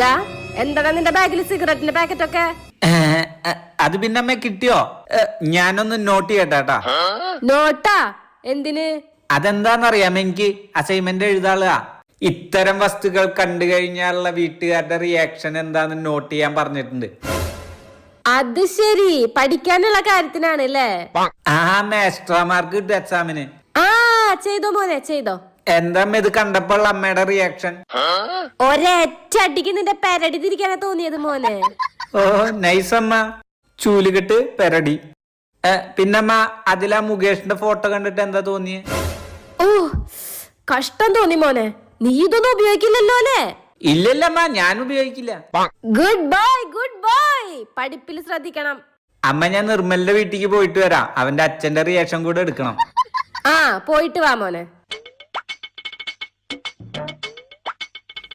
ദാ എന്താണ് നിന്റെ ബാഗിൽ സിഗരറ്റിന്റെ പാക്കറ്റ് ഒക്കെ അത് പിന്നെ അമ്മ കിട്ടിയോ? ഞാനൊന്ന് നോട്ട് ചെയ്യട്ടാ. നോട്ടാ? എന്തിന്? അതെന്താന്നറിയാം എനിക്ക്? അസൈൻമെന്റ് എഴുതാളുക ഇത്തരം വസ്തുക്കൾ കണ്ടു കഴിഞ്ഞാലുള്ള വീട്ടുകാരുടെ റിയാക്ഷൻ എന്താന്ന് നോട്ട് ചെയ്യാൻ പറഞ്ഞിട്ടുണ്ട്. അത് ശരി. പഠിക്കാനുള്ള കാര്യത്തിനാണ് അല്ലേ? ആ മാസ്റ്റർമാർക്ക് കിട്ടും എക്സാമിന് ചെയ്തോ മോനെ ചെയ്തോ? എന്താ ഇത് കണ്ടപ്പോൾ അമ്മയുടെ റിയാക്ഷൻ ഒരൊറ്റ അടിക്ക് നിന്റെ പെരടി തിരിക്കാനാ തോന്നിയത് മോനെ. ഓ നൈസ് അമ്മ. ചൂലുകെട്ട് പെരടി. ഏ, പിന്നമ്മ അതിലാ മുകേഷിന്റെ ഫോട്ടോ കണ്ടിട്ട് എന്താ തോന്നിയേ? ഓ കഷ്ടം തോന്നി മോനെ. നീ ഇതൊന്നും ഉപയോഗിക്കില്ലല്ലോ അല്ലേ? ഇല്ലല്ലമ്മ ഞാൻ ഉപയോഗിക്കില്ല. ഗുഡ് ബൈ ഗുഡ് ബൈ പഠിപ്പിൽ ശ്രദ്ധിക്കണം. അമ്മ ഞാൻ നിർമ്മലിന്റെ വീട്ടിലേക്ക് പോയിട്ട് വരാം. അവന്റെ അച്ഛന്റെ റിയാക്ഷൻ കൂടെ എടുക്കണം. ആ പോയിട്ട് വാ മോനെ.